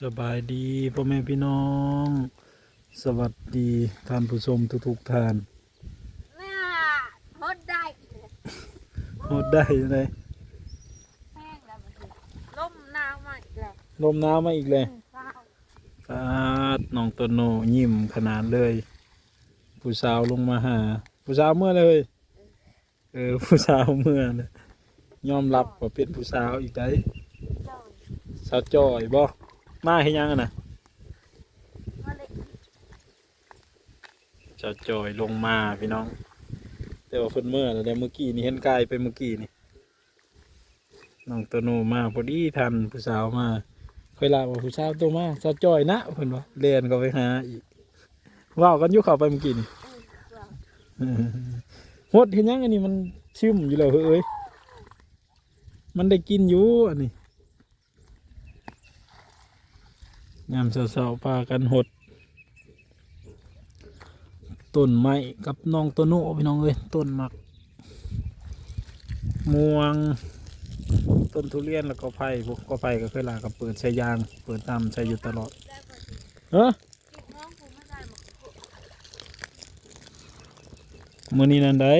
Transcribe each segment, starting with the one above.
สบายดีพ่อแม่พี่น้อง สวัสดีท่านผู้ชมทุกๆท่านน่าทดได้อีกเลยโหดได้เลยแห้งแล้วมันสิล่มหนาวมาอีกแล้วลมหน้ำมาอีกเลยอืมเศร้าฟาดน้องโตโนยิ้มขนาดเลย ผู้สาวลงมาหา ผู้สาวเมื่อเลย เออผู้สาวเมื่อเลยยอมรับว่าเป็นผู้สาวอีกได้เจ้าสาวจอยบ่ มาให้ยังอะนะมาเลยสาวจอยลงมาพี่น้อง แต่ว่าเพิ่นเมื่อแล้วเดี๋ยวเมื่อกี้นี่เห็นกายไปเมื่อกี้นี่น้องโตโนมาพอดีทันผู้สาวมาเคยลาว่าผู้สาวตัวมาสาวจอยนะเพิ่นว่าเรียนก็ไปหาอีกเว้ากันอยู่เข้าไปเมื่อกี้นี่อืมเจ้าหดเห็นยังอันนี้มันชิมอยู่แล้วเฮ้ยมันได้กินอยู่อันนี้ ยามเสาๆพากันหดต้นไม้กับน้องต้นโนพี่น้องเอ้ยต้นหมักม่วง ต้นทุเรียนแล้วก็ไผ่พวกก็ไผ่ก็เคยลากับเปิดใช้ยาง เปิดตามใช้อยู่ตลอดได้ก่อนสิเอ้อลูกน้องกูไม่ได้หมดมือนี้นั่นได้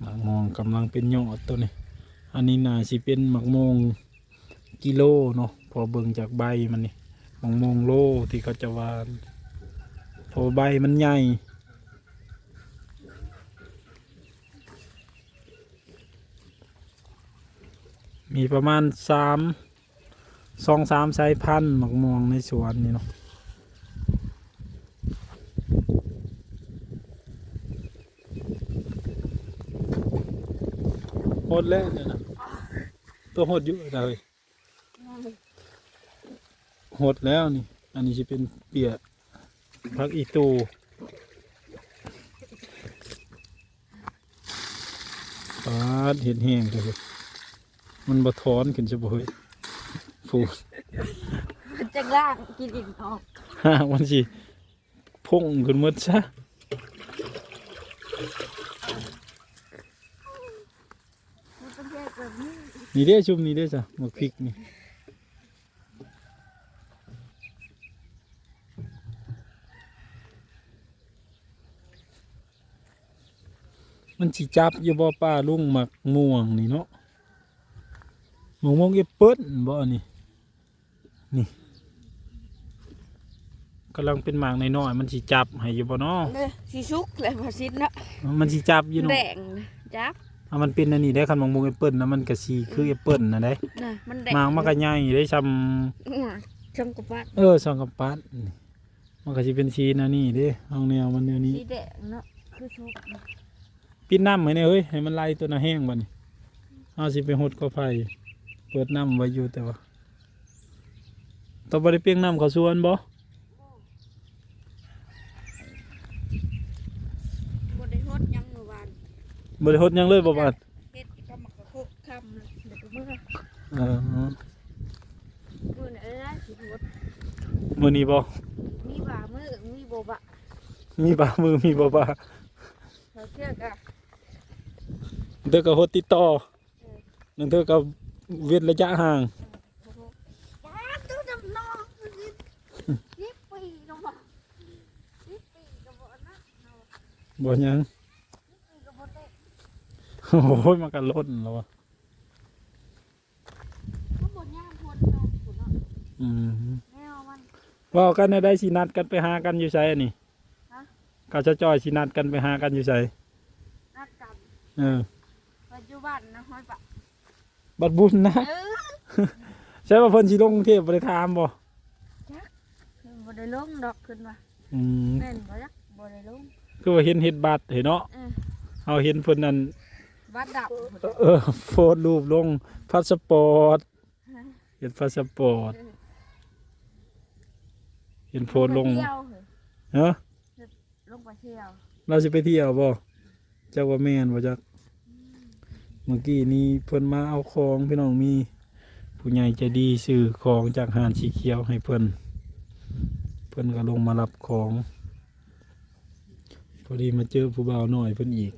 หมักมองกำลัง เป็นยอดตัวนี้ อันนี้น่าสิเป็นหมักมงกิโลเนาะพอเบิ่งจากใบมันนี่หมักมงโลที่เขาจะวานพอใบมันใหญ่มีประมาณสามสองสามสายพันธุ์หมักม่วงในสวนนี่เนาะ ดแล้วเนี่ยนะตัวหดอยู่นะเลยหดแล้วนี่ อันนี้จะเป็นเปียกพักอีตูปาดเห็ดแห้งเลยมันบะท้อนขึ้นจะบ่เฮ้ยฟูดมันจะล่างกินอีกออกฮ่ามันสิพุ่งขึ้นหมดซะ มันต้องแยกแบบ นี้นี่เด้ชุมนี่เด้จ้ะหมกพริกนี่มันสิจับอยู่บ่ป้าลุงหมักม่วงนี่เนาะหมกม่วงเอปเปิ้ลบ่อันนี่นี่กำลังเป็นหมากน้อยๆมันสิจับให้อยู่บ่เนาะเนี่ยสีชุกเลยพอซิดเนาะมันสิจับอยู่เนาะ แดงเลยจับ อะมันเป็นอันนี้ได้คันมองมงแอปเปิลนะมันก็สีคือแอปเปิลนะได้น่ะมันแดงมางมันก็ใหญ่ได้ชอื้อช่างกระปัดำเออสองกับปัดนี่มันก็สิเป็นสีนะนี่เด้ห้องแนวมันแนวนี้ สีแดงเนาะคือชุกปิดน้ำไว้เนี่ยเฮ้ยให้มันไล่ตัวน่ะแห้งบ่นี่เอาสิไปหดก็ไฟเปิดน้ำไว้อยู่แต่ว่าต่อไปได้เปียงน้ำเขาสวนบ่บนได้ฮดยังเมื่อวาน บ่ได้หดหยังเลยบ่บาดเฮ็ดก็มักกระโคกคำเลยเดี๋ยวก็เมื่อเออมือไหนนะสีฮดมื้อนี้บ่มีบ่ามือมีโบบะมีบ่ามือมีบ่บ่าเขาเชื่อกันเธอก็หดติดต่อนั่นเธอก็เว้นระยะห่างป้าตู้ดำนองยี่ปีก็บอกยี่ปีก็บอกนะ บ่หยังปีก็บอกได้ โอ้ยมันก็ล้นแล้ววะก็บอกย่ามพ้นไปคุณเนาะอืมแนวมันเว่ากันได้สินัดกันไปหากันอยู่ไสอันนี้ฮะก็จะจอยสินัดกันไปหากันอยู่ไสนัดกันเออปัจจุบันนะฮอยปะบัดบุญนะเออใช่ว่าเพิ่นสิลงกรุงเทพบ่ได้ถามบ่คือบ่ได้ลงดอกขึ้นมาอืมแม่นบ่จักบ่ได้ลง คือว่าเห็นเฮ็ดบัตรเห็นเนาะเออ เฮาเห็นเพิ่นนั่น บัดดับเออโพสต์รูปลงพาสปอร์ตเห็นพาสปอร์ตเห็นโพสต์ลงไปเที่ยวเหรอเนาะลงไปเที่ยว เราสิไปเที่ยวบ่เจ้าว่าแม่นบ่จักเมื่อกี้นี้เพิ่นมาเอาของพี่น้องมี ผู้ใหญ่ใจดีซื้อของจากหานสีเขียวให้เพิ่นอพิ่นก็ลงมารับของ พอดีมาเจอผู้บ่าวหน่อยเพิ่นอีก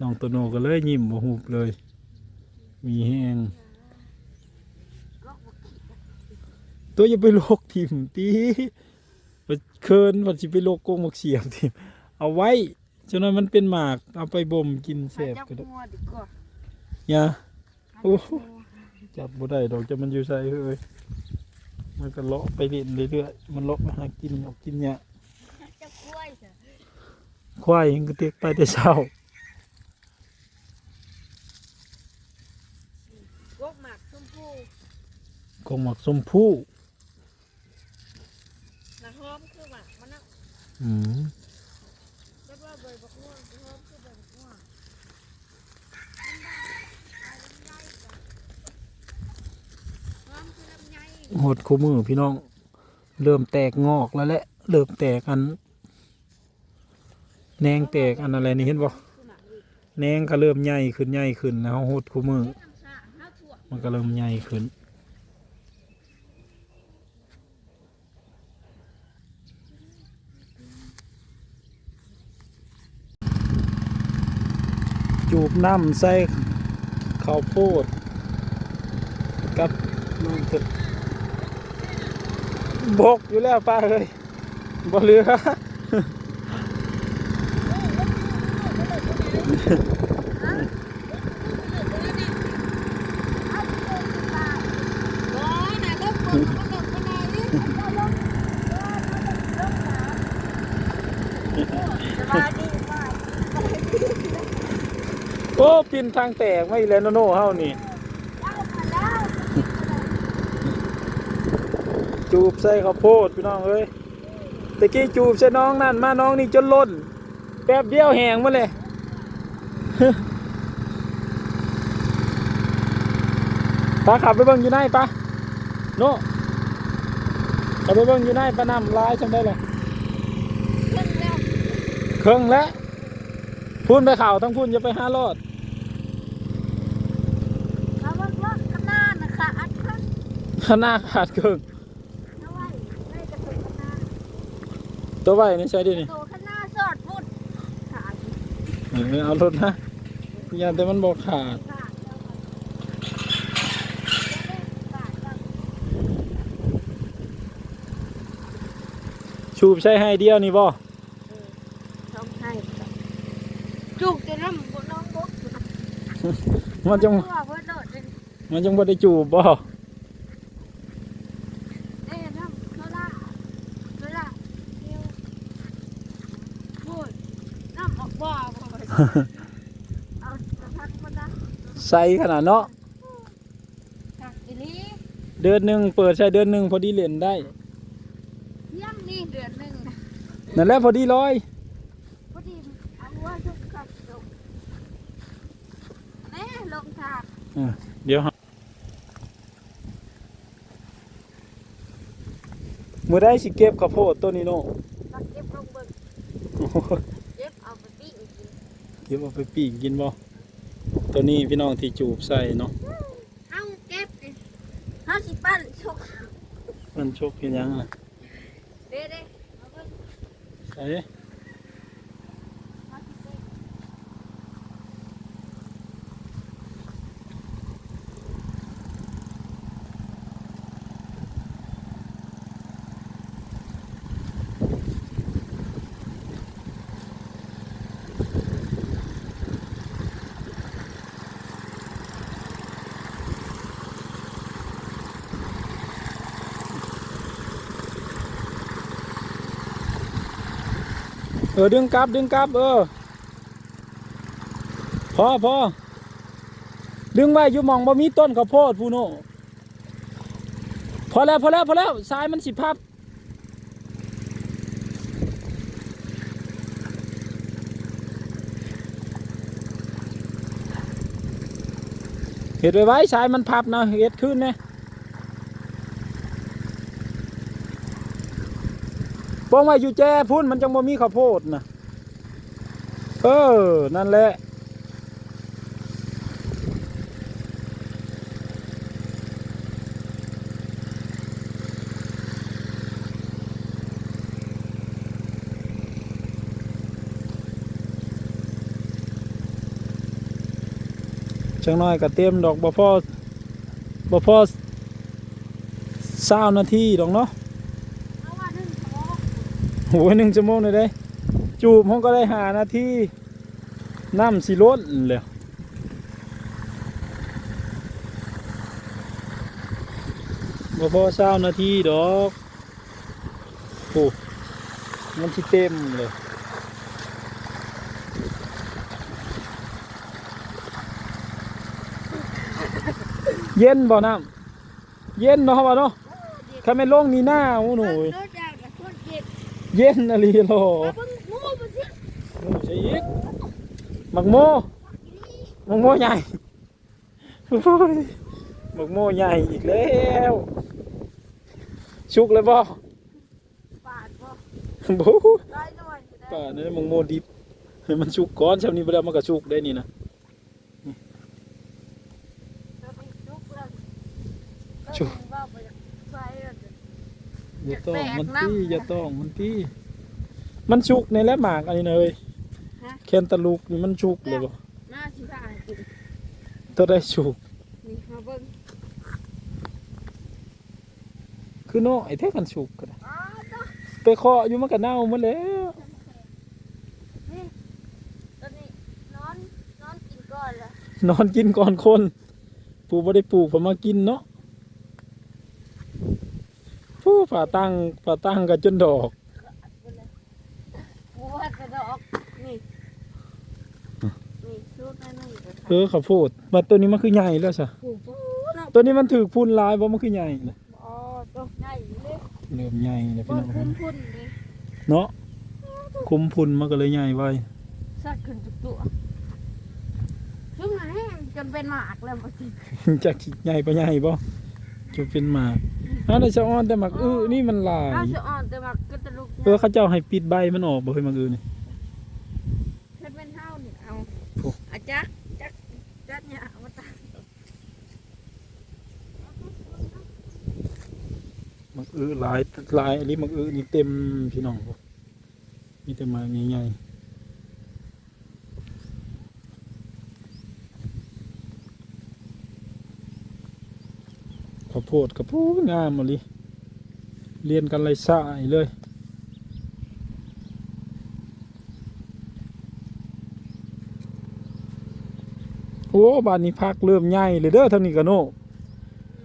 น้องโตโนก็เลยยิ้มบ่หุบเลย มีแห้งก็บ่คิดตัวอย่าไปโลกทิมตีมันเคินมันสิไปโลกกงมักเสียมทิมเอาไว้จนนั้นมันเป็นหมาก เอาไปบ่มกินแซ่บจับก็ได้งัวดีกว่าอย่าโอ้จับงัวจับบ่ได้ดอกจะมันอยู่ใส่เฮ้ยมันก็เลาะไปเรื่อยเรื่อยๆมันเลาะมาหากินออกกินเนี่ยจับกล้วยเถอะควายมันก็เต็กไปแต่เช้าก กหมากชมพู กงหมักสมผู้นะหอมคือหมากมันนะอืมก็ว่าใบบักม่วงคือหอมคือใบบักม่วงหอมคือลำไยหดคู่มือพี่น้อง เริ่มแตกงอกแล้วแหละ เริ่มแตกอันแหนงแตกอันอะไรนี่เห็นบ่คือหมากอีกแหนงก็เริ่มใหญ่ขึ้นใหญ่ขึ้นแล้วหดคู่มือเฮ็ดน้ำชาห้าถั่วมันก็เริ่มใหญ่ขึ้น จูบน้ำใส่ข้าวโพดกับน้ำตึกบกอยู่แล้วป้าเลยบ่เหลือ ร้อยนะก็ปวดมันหนักขนาดนี้สบายดีมาก โอ้ปินทางแตกไม่แล้วโนโน่เฮานี่ได้มาแล้วจูบใส่ข้าวโพดพี่น้องเอ้ยตะกี้จูบใส่น้องนั่นมาน้องนี่จนล้นแป๊บเดียวแหงมาเลยปาขับไปเบิ่งอยู่ไหนปะโน่ขับไปเบิ่งอยู่ไหนปะน้ำลายจำได้เลยขึ้นแล้วเครื่องแล้วพูนไปเข่าวทั้งพูนอย่าไปห้ารอด แล้วมันรถขนาดนะคะอัดขึ้น ข้างหน้าขาดเครื่องเอาไว้ไม่กระตุกขนาดตัวไว้นี่ใช่ดินี่ตัวขนาดสอดพุดขาดเออเอารถนะอย่าแต่มันบอกขาดขาดแล้วขาดแล้วชูบใช่ให้เดียวนี่บ่ต้องให้จุกจะน้ำบนน้องบุ๊กมันจังตัวเพื่อนโดดเลยมันจังบ่ได้จูบบ่ เอ้ยน้ำโซล่าโซล่าเดียวพูดน้ำออกบ่อบ่ เอาสะพัดมาได้ใส่ขนาดเนาะค่ะอีนี้เดือนหนึ่งเปิดใช้เดือนหนึ่งพอดีเล่นได้ยังนี่เดือนหนึ่งนั่นแหละพอดีร้อยพอดีเอาว่าชุกขัดจุกแม่ลงทางอะเดี๋ยวหามือได้สิเก็บข้าวโพดตัวนี้โน่ตักเก็บลงเบิ่งเก็บเอาไปปิ้งกิน เดี๋ยวเอาไปปีกกินบ่ตัวนี้พี่น้องที่จูบใส่เนาะเอาเก็บดิห้าสิบปั้นชุกมันชกเป็นยังอะเด้เด้เอาเบิ่งใส่ ออดึงกลับดึงกลับเออพอพอดึงไว้อยู่มองบ่มีต้นข้าวโพดพูโนพอแล้วพอแล้วพอแล้วสายมันสิพับเห็ดไว้ไว้สายมันพับนะเห็ดขึ้นนะ ป้องไว้อยู่แจ้พุ่นมันจังบ่มีข้าวโพดนะเออ นั่นแหละจังน้อยก็เต็มดอกบ่พอบ่พอเศร้านาทีดอกเนาะ โอ้ยหนึ่งชั่วโมงเลยได้ จูบห้องก็ได้หานาทีน้ำสิลดเลยบ่พอเช้านาทีดอกโอ้มันสิเต็มเลยเย็นบ่น้ำเย็นเนาะว่าเนาะถ้าไม่นลงนี่หน้าโอ้ห เย็นอะไรโลมาเบิ่งงูมันสิโอ้ใช่อีกหมักโมหมักโมใหญ่โอ้ยหมักโมใหญ่อีกแล้วชุกเลยบ่ปาดบ่บูได้หน่อยอยู่ได้ป่านี่หมักโมดิบให้มันชุกก่อนเช้านี้ไปแล้วมันก็ชุกได้นี่นะแล้วไปจุก อย่าต้องแปลกมันน้ำตี้อย่าต้องมันตี้มันชุกในแล้วหมากอันนี้เลยฮะแคนตาลูกนี่มันชุกเลยบ่หน้าสิพากินตัวได้ชุกนี่มาเบิ่งคือน้อยแท้กันชุกก็ได้อ้าวตัวไปเคาะอยู่มันก็เน่าหมดแล้วนี่ตอนนี้นอนนอนกินก่อนละนอนกินก่อนคนปลูกบ่ได้ปลูกผมมากินเนาะ ผู้ผ่าตั้งผ่าตั้งกันจนดอกบัวกระดอกนี่นี่ชุดนั่นนี่ก็เออข้าวโพดบัดตัวนี้มันคือใหญ่แล้วซะปูปูเนาะตัวนี้มันถือพุ่นหลายบ่มันคือใหญ่เลยอ๋อตัวใหญ่เลยเริ่มใหญ่เลยพี่บน้นองพุ่นพุ่นเลยเนาะคุมพุ่นมันก็เลยใหญ่ไว้สักขึ้นทุกตัวซึ่งแห้งจนเป็นหมากแล้วบางทีจากใหญ่ไปใหญ่บ่ จะเป็นหมากอันนี้จะอ่อนแต่หมากอื้อนี่มันหลายน่าจะอ่อนแต่หมากก็จะลุกเออเขาเจ้าให้ปิดใบมันออกบ่เฮ้ยหมากอื้อนี่เฮ็ดเป็นเท่านี่เอาโอ้ อาจักจักจักเนี่ยเอามาตากหมากอื้อหลายหลายอันนี้หมากอื้อนี่เต็มพี่น้องมีแต่หมากใหญ่ๆ ข้าว โพดกับพูงามมาลิเรียนกันไรสายเลยโอ้บ้านนี้พักเริ่มใหญ่เลยเด้อทางนี้กันโน่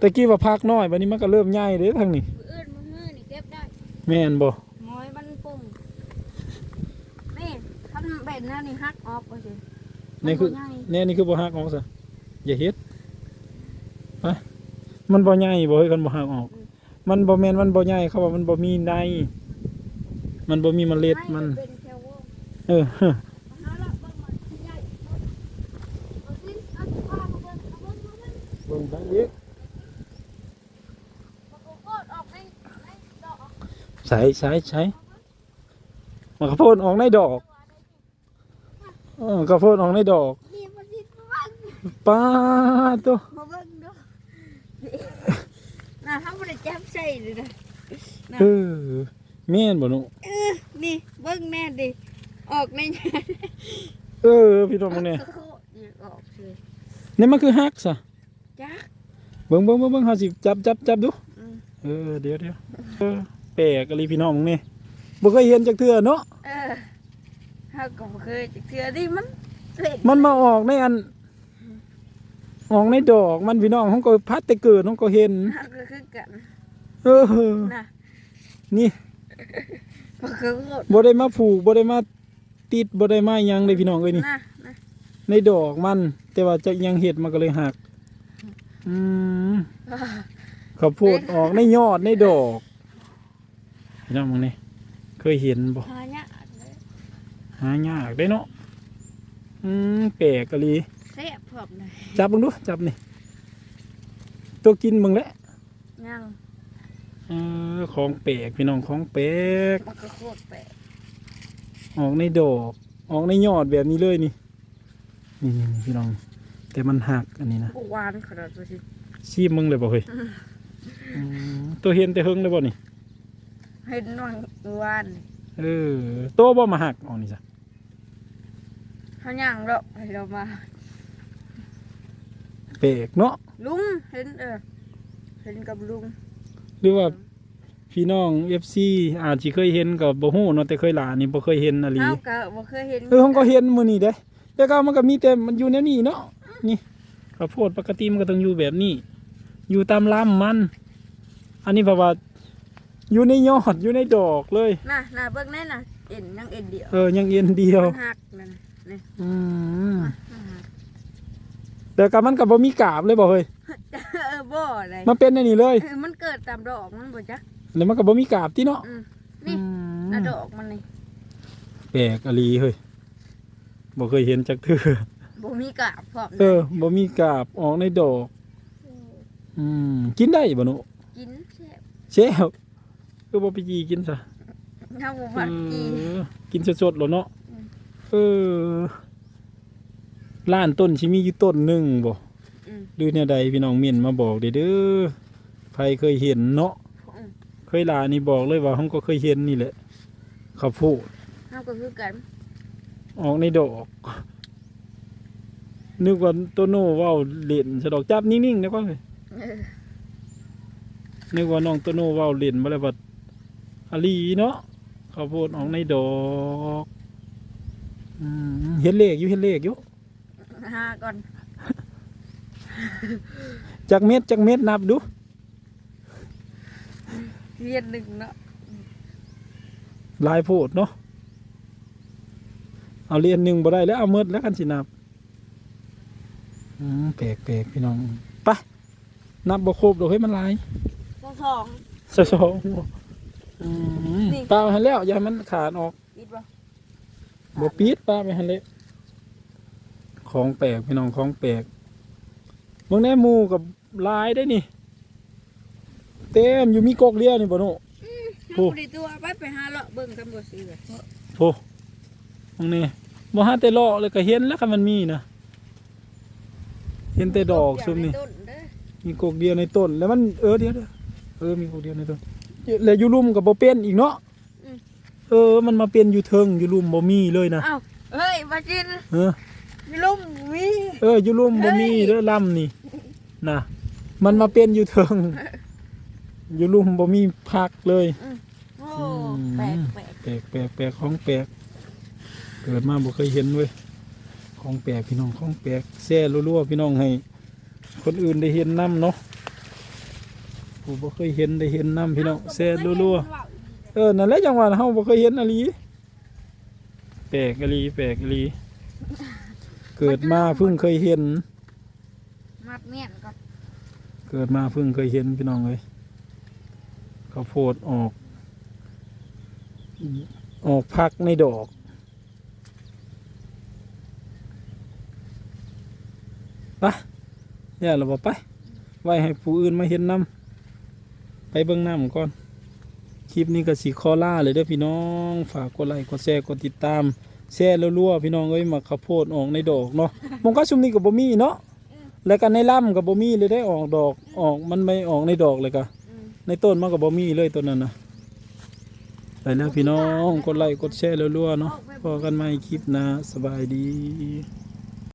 ตะกี้ว่าพักน้อยบันนี้มันก็เริ่มใหญ่เลยทางนี้มืออื่นมือมือนี่เก็บได้แม่นบ่หมอยมันปุ่งนี่ทำแบบนั้นนี่ฮักออกไปสินี่คือมันบ่ใหญ่แน่นี่คือบ่หักออกซะอย่าเฮ็ดไป มันบ่ใหญ่บ่เฮ้ยกันบ่หักออก มันบ่แม่นมันบ่ใหญ่เขาว่ามันบ่มีในมันบ่มีเมล็ดมันเป็นแค่ว่าเออเอาละเบิ่งมันใหญ่เอาสิเอาสิพามาเบิ่งเอาเบิ่งเอาเบิ่งเบิ่งทางอีกมาโกโกดออกในในดอกใส่ใส่ใส่มันข้าวโพดออกในดอกเออข้าวโพดออกในดอกนี่มาสิมาเบิ่งป้าดตัว มาเบิ่งดูน่ะทำบ่ได้จับใส่เลยนะเออแม่นบ่หนูเออนี่เบิ่งแน่ดิออกในเออพี่น้องมึงเนี่ยโคตรเนี่ยออกเลยนี่มันคือฮักซะจักเบิ่งเบิ่งเบิ่งเบิ่งเฮาสิจับจับจับดูอืมเออเดี๋ยวเดี๋ยวเออแปลกอะไรพี่น้องมึงเนี่ยบ่เคยเห็นจักเทื่อเนาะเออเฮาก็บ่เคยจักเทื่อดิมันเล่นมันมาออกในอัน ออกในดอกมันพี่น้องเฮาก็พัดแต่เกิดเฮาก็เห็นเฮาก็คือกันเออนะนี่ก็คือโคตรบ่ได้มาผูกบ่ได้มาติดบ่ได้มาหยังเลยพี่น้องเอ้ยนี่นะนะในดอกมัน แต่ว่าจะยังเห็ดมันก็เลยหัก อืมข้าวโพดออกในยอดในดอกพี่น้องมึงนี่เคยเห็นบ่หาเนี่ยเลยหายากได้เนาะอืมแปลกกะลี แซ่บพร้อมเลยจับมึงดูจับนี่ตัวกินมึงแหละยังเออของแปลกพี่น้องของแปลกมันก็โคตรแปลกออกในดอกออกในยอดแบบนี้เลยนี่นี่นี่นี่พี่น้อง แต่มันหักอันนี้นะบ่หวานขนาดตัวสิชีพมึงเลยบ่เฮ้ยอืมตัวเห็นแต่เฮิงเลยบ่นี่เห็นวังหวานนี่เออโตบ่มาหักเอ๋อนี่จ้ะเฮาย่างแล้วให้เรามา แปลกเนาะลุงเห็นเออเห็นกับลุงหรือว่าพี่น้อง FC อาจสิเคยเห็นก็บ่ฮู้เนาะแต่เคยหลานนี่บ่เคยเห็นอะลีเฮาก็บ่เคยเห็นเออผมก็เห็นมื้อนี้เด้แต่ก็มันก็มีแต่มันอยู่แนวนี้เนาะนี่ข้าวโพดปกติมันก็ต้องอยู่แบบนี้ อยู่ตามลำมัน อันนี้เพราะว่าอยู่ในยอดอยู่ในดอกเลยน่ะน่ะเบิ่งแน่น่ะเอ็นยังเอ็นเดียวเออยังเอ็นเดียวมันหักนั่นน่ะนี่อืมมันหัก แต่ก็มันก็บ่มีกาบเลยบ่เฮ้ยเออบ่อะไรมันเป็นอันนี้เลยเออมันเกิดตามดอกมันบ่จักแล้วมันก็บ่มีกาบที่เนาะอืมนี่อืมน่ะดอกมันนี่แปลกอะลีเฮ้ยบ่เคยเห็นจักเทื่อบ่มีกาบพร้อมเออบ่มีกาบออกในดอก อืมกินได้บ่หนูกินแซ่บแซ่บคือบ่ไปจีกินซะเฮาบ่มักกินเออกินสดๆแล้วเนาะอืมเออ ล้านต้นสิมีอยู่ต้นหนึงบ่อืมหรือแนวใดพี่น้องเม่นมาบอกเด้อเด้อใครเคยเห็นเนาะอืมเคยลานี่บอกเลยว่าเฮาก็เคยเห็นนี่แหละข้าวโพดเฮาก็คือกัน ออกในดอก นึกว่าโตโน่เว้าเล่นสะดอกจับนิ่งๆนะก็เลยเออนึกว่าน้องโตโน่เว้าเล่นบ่แล้วว่าอาลีเนาะข้าวโพดออกในดอกอืมเห็นเลขอยู่เห็นเลขอยู่ หาก่อนจักเม็ดจักเม็ดนับดูเรียนหนึ่งเนาะหลายโพดเนาะเอาเรียนหนึ่งบ่ได้แล้วเอาเมดแล้วกันสินับอืมแปลกแปลกพี่น้องไปนับบ่ครบดอกเฮ้ยมันหลายสองสองสะสองอืมนี่ปลาไปหันแล้วอย่าให้มันขาดออกปิดบ่บ่ปีดปลาไปหันเลย ของแปลกพี่น้องของแปลกเบิ่งแน่หมูกับลายได้นี่ เต็มอยู่มีกกเลียวนี่บ่โนโอ้เฮาบ่ได้ตัวไปไปหาเลาะเบิ่งทำบ่ซื้อเลยโธ่ตรงนี้บ่หาแต่เลาะเลยก็เห็นแล้วคันมันมีนะเห็นแต่ดอกซุมนี่ต้นเด้อมีกกเดียวในต้น แล้วมันเออเดี๋ยวเดี๋ยวเออมีกกเดียวในต้นแล้วอยู่ลุ่มก็บ่เป็นอีกเนาะเออ มันมาเป็นอยู่เทิงอยู่ลุ่มบ่มีเลยนะอ้าวเฮ้ยมาจินเออมี ลุ่มมีเอออยู่ลุ่มบ่มีเฮ้ยเด้อลำนี่นะมันมาเป็นอยู่เทิงอยู่ลุ่มบ่มีพักเลยโอ้อืมแปลกแปลกแปลกแปลกแปลกของแปลกเกิดมาบ่เคยเห็นเว้ยของแปลกพี่น้องของแปลกแซ่รัวๆพี่น้องให้ คนอื่นได้เห็นน้ำเนาะผมบ่เคยเห็นได้เห็นน้ำพี่น้องแซ่รัวๆเออนั่นแหละจังหวะเฮาบ่เคยเห็นอะลีแปลกอะลีแปลกอะลี เกิดมาเพิ่งเคยเห็น มัดเมียนก่อนเกิดมาเพิ่งเคยเห็นพี่น้องเลยข้าวโพดออก ออกพักในดอก ไปอย่าเราบอกไป ไว้ให้ผู้อื่นมาเห็นน้ำไปเบิ่งน้ำก่อน คลิปนี้ก็สีคอล่าเลยเด้อพี่น้อง ฝากกดไลค์กดแชร์กดติดตาม แชร์รัวๆพี่น้องเอ้ยมาข้าวโพดออกในดอกเนาะมองก็ชุมนี้กับบ่มีเนาะแล้วกันในล่ำกับบ่มีเลยได้ออกดอกออกมันไม่ออกในดอกเลยกะอืมในต้นมันกับบ่มีเลยต้นนั้นนะไปแล้วพี่น้องกดไลค์กดแชร์รัวๆเนาะพอกันใหม่คลิปหนะสบายดี